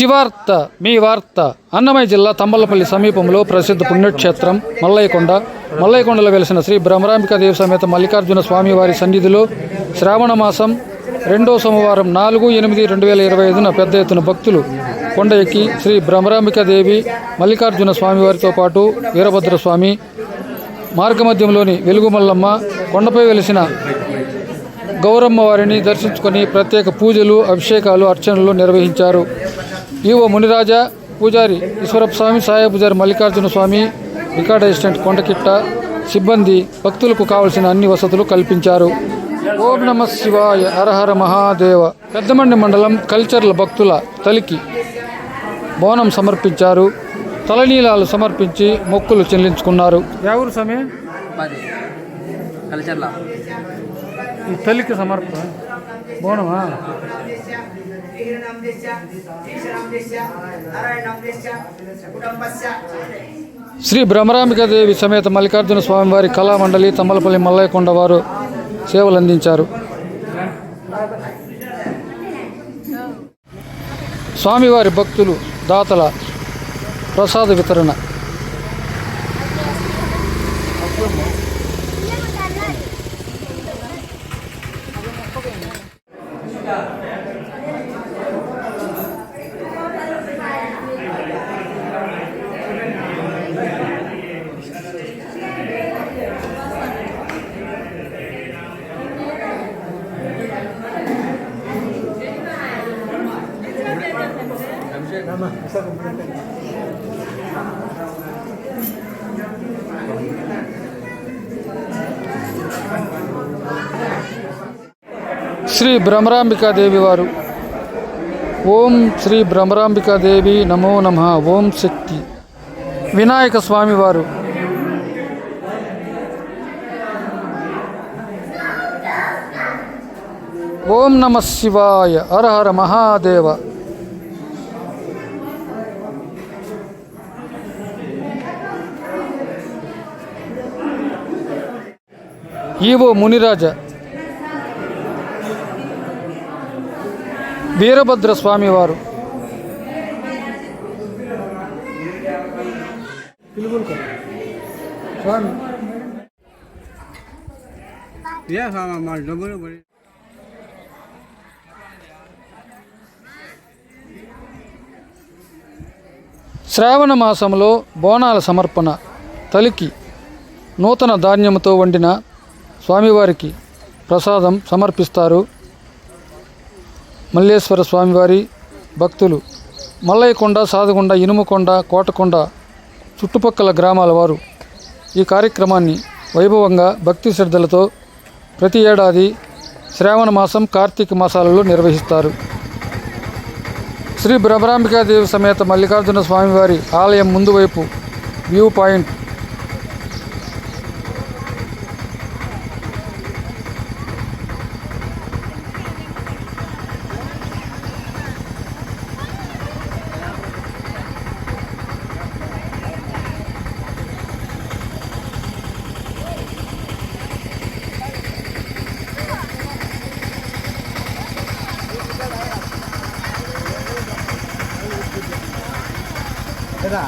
శివార్త మీ వార్త అన్నమయ్య జిల్లా తంబలపల్లి సమీపంలో ప్రసిద్ధ పుణ్యక్షేత్రం మల్లయ్యకొండ. మల్లయ్యకొండలో వెలిసిన శ్రీ బ్రహ్మరాంబికాదేవి సమేత మల్లికార్జున స్వామివారి సన్నిధిలో శ్రావణ మాసం రెండో సోమవారం నాలుగు ఎనిమిది రెండు వేల ఇరవై ఐదున పెద్ద ఎత్తున భక్తులు కొండ ఎక్కి శ్రీ బ్రహ్మరాంబికాదేవి మల్లికార్జున స్వామివారితో పాటు వీరభద్ర స్వామి మార్గమధ్యంలోని వెలుగుమల్లమ్మ కొండపై వెలిసిన గౌరమ్మ వారిని దర్శించుకొని ప్రత్యేక పూజలు అభిషేకాలు అర్చనలు నిర్వహించారు. ఈవో మునిరాజా పూజారి ఈశ్వరప్ప స్వామి సాయ పూజారి మల్లికార్జున స్వామి రికార్డ్ అసిస్టెంట్ కొండకిట్ట సిబ్బంది భక్తులకు కావలసిన అన్ని వసతులు కల్పించారు. ఓం నమ శివాయ హరహర మహాదేవ. పెద్దమండి మండలం కల్చర్ల భక్తుల తలికి బోనం సమర్పించారు. తలనీలాలు సమర్పించి మొక్కులు చెల్లించుకున్నారు. ఎవరు కల్చర్లా. ఈ తల్లికి సమర్పణ బోనమా? శ్రీ బ్రహ్మరాంబికాదేవి సమేత మల్లికార్జున స్వామివారి కళామండలి తమ్మలపల్లి మల్లయ్యకొండ వారు సేవలు అందించారు. స్వామివారి భక్తులు దాతల ప్రసాద వితరణ. శ్రీ భ్రమరాంబికాదేవి వారు. ఓం శ్రీ భ్రమరాంబికాదేవి నమో నమ. ఓం శక్తి. వినాయక స్వామి వారు. ఓం నమ శివాయ. హర హర మహాదేవ. ఈవో మునిరాజ. వీరభద్ర స్వామివారు శ్రావణ మాసంలో బోనాల సమర్పణ తలికి నూతన ధాన్యంతో వండిన స్వామివారికి ప్రసాదం సమర్పిస్తారు. మల్లేశ్వర స్వామివారి భక్తులు మల్లయ్యకొండ సాధుకొండ ఇనుముకొండ కోటకొండ చుట్టుపక్కల గ్రామాల వారు ఈ కార్యక్రమాన్ని వైభవంగా భక్తి శ్రద్ధలతో ప్రతి ఏడాది శ్రావణ మాసం కార్తీక మాసాలలో నిర్వహిస్తారు. శ్రీ భ్రమరాంబికాదేవి సమేత మల్లికార్జున స్వామివారి ఆలయం ముందు వైపు వ్యూ పాయింట్ కదా